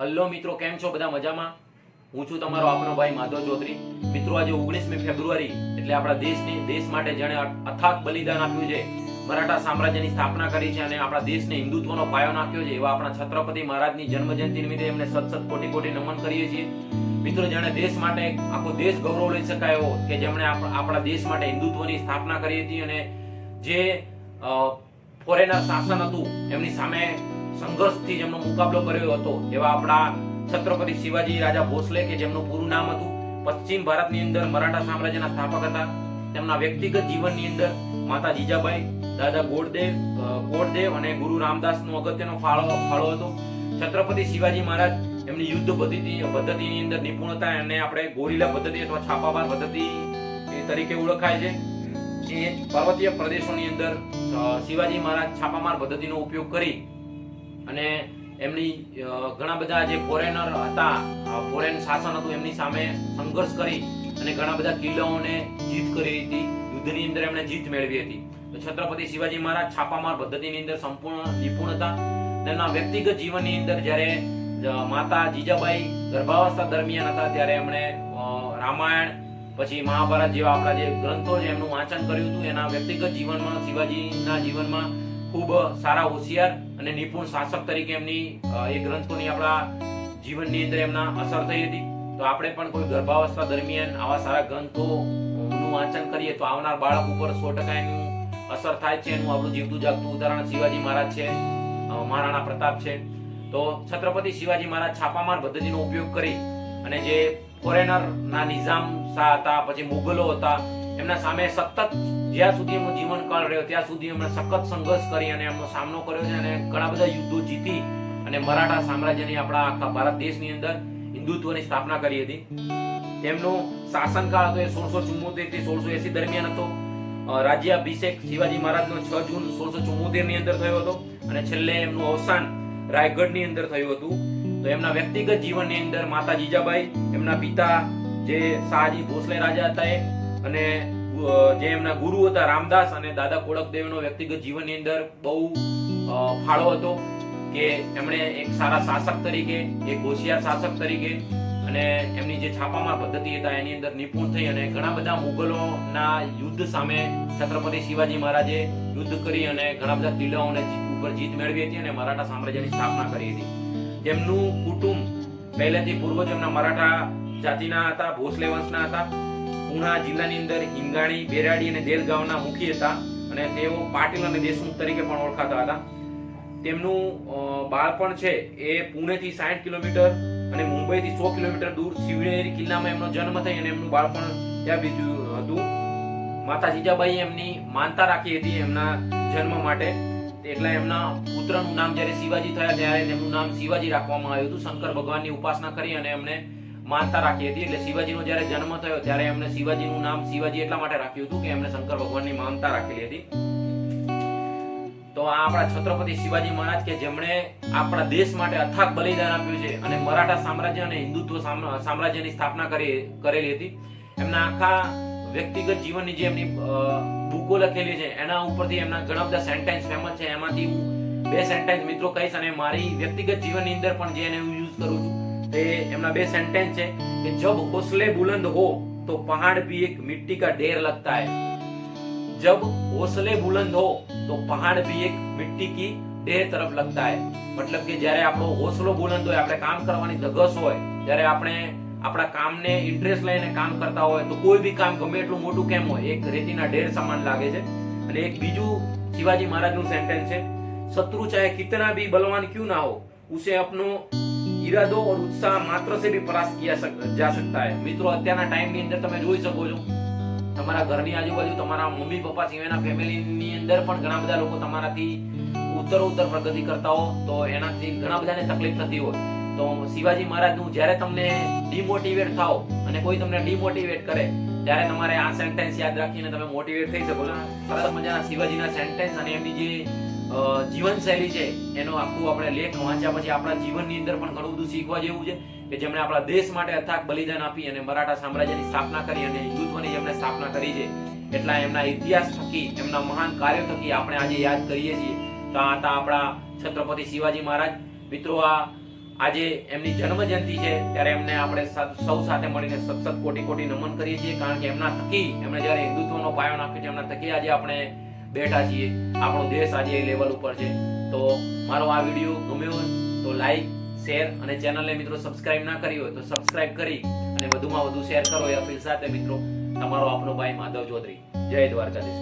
Hello મિત્રો, કેમ છો બધા મજામાં? હું છું તમારો આપનો ભાઈ માધવ ચૌધરી. મિત્રો, આજે ઓગણીસમી ફેબ્રુઆરી, એટલે આપણા દેશની, દેશ માટે જેણે અથાગ બલિદાન આપ્યું છે, મરાઠા સામ્રાજ્યની સ્થાપના કરી છે અને આપણા દેશને હિન્દુત્વનો પાયો નાખ્યો છે, એવા આપણા છત્રપતિ મહારાજની જન્મજયંતિ નિમિત્તે એમને સત સત કોટી કોટી નમન કરીએ છીએ. મિત્રો, જેણે દેશ માટે આખો દેશ ગૌરવ લઈ શકાય એવો કે જેમણે આપણા દેશ માટે હિન્દુત્વની સ્થાપના કરી હતી અને જે ફોરેનર શાસન હતું, એમની સામે સંઘર્ષથી જેમનો મુકાબલો કર્યો હતો, એવા આપણા છત્રપતિ શિવાજી રાજા ભોસલે કે જેમનું પૂરું નામ હતું, પશ્ચિમ ભારતની અંદર મરાઠા સામ્રાજ્યના સ્થાપક હતા. તેમના વ્યક્તિગત જીવનની અંદર માતા જીજાબાઈ, દાદા ગોડદેવ ગોડદેવ અને ગુરુ રામદાસનો અગત્યનો ફાળો ફાળો હતો. છત્રપતિ શિવાજી મહારાજ એમની યુદ્ધ પદ્ધતિ, પદ્ધતિની અંદર નિપુણતા અને આપણે ગોરીલા પદ્ધતિ અથવા છાપામાર પદ્ધતિ તરીકે ઓળખાય છે. એ પર્વતીય પ્રદેશોની અંદર શિવાજી મહારાજ છાપામાર પદ્ધતિનો ઉપયોગ કરી અને એમની ઘણા બધા જે ફોરેનર હતા ફોરેન શાસન હતું, એમની સામે સંઘર્ષ કરી અને ઘણા બધા કિલ્લાઓને જીત કરી હતી. યુદ્ધની અંદર એમણે જીત મેળવી હતી. છત્રપતિ શિવાજી મહારાજ છાપામાર પદ્ધતિની અંદર સંપૂર્ણ નિપુણ હતા. તેમના વ્યક્તિગત જીવનની અંદર જ્યારે માતા જીજાબાઈ ગર્ભાવસ્થા દરમિયાન હતા, ત્યારે એમણે રામાયણ, પછી મહાભારત જેવા આપણા જે ગ્રંથો છે એમનું વાંચન કર્યું હતું. એના વ્યક્તિગત જીવનમાં, શિવાજીના જીવનમાં ખૂબ સારા હોશિયાર અને નિપુણ શાસક તરીકે એમની એ ગ્રંથોની આપણા જીવનની અંદર એમના અસર થઈ હતી. તો આપણે પણ કોઈ ગર્ભાવસ્થા દરમિયાન આવા સારા ગ્રંથોનું વાંચન કરીએ તો આવનાર બાળક ઉપર સો ટકા એનું અસર થાય છે. એનું આપણું જીવતું જાગતું ઉદાહરણ શિવાજી મહારાજ છે મહારાણા પ્રતાપ છે. તો છત્રપતિ શિવાજી મહારાજ છાપામાર પદ્ધતિનો ઉપયોગ કરી અને જે ફોરેનર ના નિઝામ શાહ હતા, પછી મુગલો હતા એમના સામે સતત જ્યાં સુધી એમનો જીવનકાળ રહ્યો, ત્યાં સુધી એમણે સખત સંઘર્ષ કરી અને એમનો સામનો કર્યો છે અને ઘણા બધા યુદ્ધો જીતી અને મરાઠા સામ્રાજ્યની આપણા આખા ભારત દેશની અંદર હિન્દુત્વની સ્થાપના કરી હતી. તેમનો શાસનકાળ હતો એ સોળસો ચુમ્મોતેરથી સોળસો એસી દરમિયાન હતો. રાજ્યાભિષેક શિવાજી મહારાજનો છ જૂન સોળસો ચુમ્મોતેરની અંદર થયો હતો અને છેલ્લે એમનું અવસાન રાયગઢની અંદર થયું હતું. તો એમના વ્યક્તિગત જીવનની અંદર માતા જીજાબાઈ, એમના પિતા જે શાહજી ભોસલે રાજા હતા એ અને જે એમના ગુરુ હતા રામદાસ અને દાદા કોડકદેવનો વ્યક્તિગત જીવનની અંદર બહુ ફાળો હતો કે એમણે એક સારા શાસક તરીકે, એક હોશિયાર શાસક તરીકે અને એમની જે છાપામાર પદ્ધતિ હતા એની અંદર નિપુણ થઈ અને ઘણા બધા મુગલોના યુદ્ધ સામે છત્રપતિ શિવાજી મહારાજે યુદ્ધ કરી અને ઘણા બધા કિલ્લાઓને ઉપર જીત મેળવી હતી અને મરાઠા સામ્રાજ્યની સ્થાપના કરી હતી. તેમનું કુટુંબ પહેલેથી પૂર્વજ એમના મરાઠા જાતિના હતા, ભોસલે વંશના હતા. પુણા જિલ્લાની અંદર હિંગાણી, બેરાડી અને દેલગાંવના મુખી હતા અને તેઓ પાટીલ અને દેશમુખ તરીકે પણ ઓળખાતા હતા. તેમનું બાળપણ છે એ પુણેથી સાઠ કિલોમીટર અને મુંબઈથી સો કિલોમીટર દૂર શિવનેરી કિલ્લામાં એમનો જન્મ થઈ અને એમનું બાળપણ ત્યાં બીજું હતું. માતા જીજાબાઈ એમની માનતા રાખી હતી એમના જન્મ માટે. એટલે એમના પુત્રનું નામ જ્યારે શિવાજી થયા ત્યારે તેમનું નામ શિવાજી રાખવામાં આવ્યું હતું. શંકર ભગવાનની ઉપાસના કરી અને એમને માનતા રાખી હતી એટલે શિવાજીનો જ્યારે જન્મ થયો, ત્યારે એમને શિવાજીનું નામ શિવાજી એટલા માટે રાખ્યું હતું કે એમને શંકર ભગવાનની માનતા રાખેલી હતી. તો આ આપણા છત્રપતિ શિવાજી મહારાજ કે જેમણે આપણા દેશ માટે અથાગ બલિદાન આપ્યું છે અને મરાઠા સામ્રાજ્ય અને હિન્દુત્વ સામ્રાજ્યની સ્થાપના કરી, કરેલી હતી. એમના આખા વ્યક્તિગત જીવનની જે એમની બુકો લખેલી છે, એના ઉપરથી એમના ઘણા બધા સેન્ટેન્સ ફેમસ છે. એમાંથી હું બે સેન્ટેન્સ મિત્રો કહીશ અને મારી વ્યક્તિગત જીવનની અંદર પણ જે એને હું યુઝ કરું છું. તે એમના બે સેન્ટેન્સ છે કે જબ હોસલે બુલંદ હો તો પહાડ ભી એક મિટ્ટી કા ઢેર लगता है जब हौसले बुलंद हो तो पहाड़ भी एक मिट्टी की ઢેર તરફ लगता है મતલબ કે જ્યારે આપણો હોસલો બુલંદ હોય આપણે કામ કરવાની ધગસ હોય જ્યારે આપણે આપણા કામને ઇન્ટરેસ્ટ લઈને કામ કરતા હોય તો કોઈ બી કામ ગમે એટલું મોટું કેમ હોય એક રેતીના ઢેર સમાન લાગે છે અને એક બીજું શિવાજી મહારાજનું સેન્ટેન્સ છે शत्रु चाहे कितना भी बलवान क्यों ना हो उसे अपनो इरादो और उत्साह मात्र से भी परास्त किया सक, जा सकता है મિત્રો અત્યારના ટાઈમની અંદર તમે જોઈ શકો છો તમારા ઘરની આજુબાજુ તમારા મમ્મી પપ્પા સિવાયના ફેમિલીની અંદર પણ ઘણા બધા લોકો તમારાથી ઉત્તર ઉત્તર પ્રગતિ કરતા હો તો એનાથી ઘણા બધાને તકલીફ થતી હોય તો શિવાજી મહારાજનું જ્યારે તમને ડિમોટિવેટ થાઓ અને કોઈ તમને ડિમોટિવેટ કરે ત્યારે તમારે આ સેન્ટેન્સ યાદ રાખીને તમે મોટિવેટ થઈ શકો છો સરસ મજાના શિવાજીના સેન્ટેન્સ અને એમની જે અ, જીવનશૈલી છે, એનો આખું આપણે લેખ વાંચ્યા પછી આપણા જીવનની અંદર પણ ઘણું બધું શીખવા જેવું છે કે જેમણે આપણા દેશ માટે અથાગ બલિદાન આપી અને મરાઠા સામ્રાજ્યની સ્થાપના કરી અને હિન્દુત્વની જેમણે સ્થાપના કરી છે, એટલા એમના ઇતિહાસ થકી, એમના મહાન કાર્યો થકી આપણે આજે યાદ કરીએ છીએ. તો આ હતા આપણા છત્રપતિ શિવાજી મહારાજ. મિત્રો, આ આજે એમની જન્મ જયંતિ છે, ત્યારે એમને આપણે સૌ સાથે મળીને સતસત કોટી કોટી નમન કરીએ છીએ, કારણ કે એમના થકી એમણે જ્યારે હિન્દુત્વનો પાયો નાખ્યો છે, એમના થકી આજે આપણે બેઠા છીએ. આપણો દેશ આજે એ લેવલ ઉપર છે. તો મારો આ વીડિયો ગમ્યો હોય તો લાઈક શેર અને ચેનલને મિત્રો સબસ્ક્રાઇબ ના કરી હોય તો સબસ્ક્રાઇબ કરી અને વધુમાં વધુ શેર કરો એ અપીલ સાથે મિત્રો. તમારો આપનો ભાઈ માધવ ચૌધરી. જય દ્વારકાધીશ.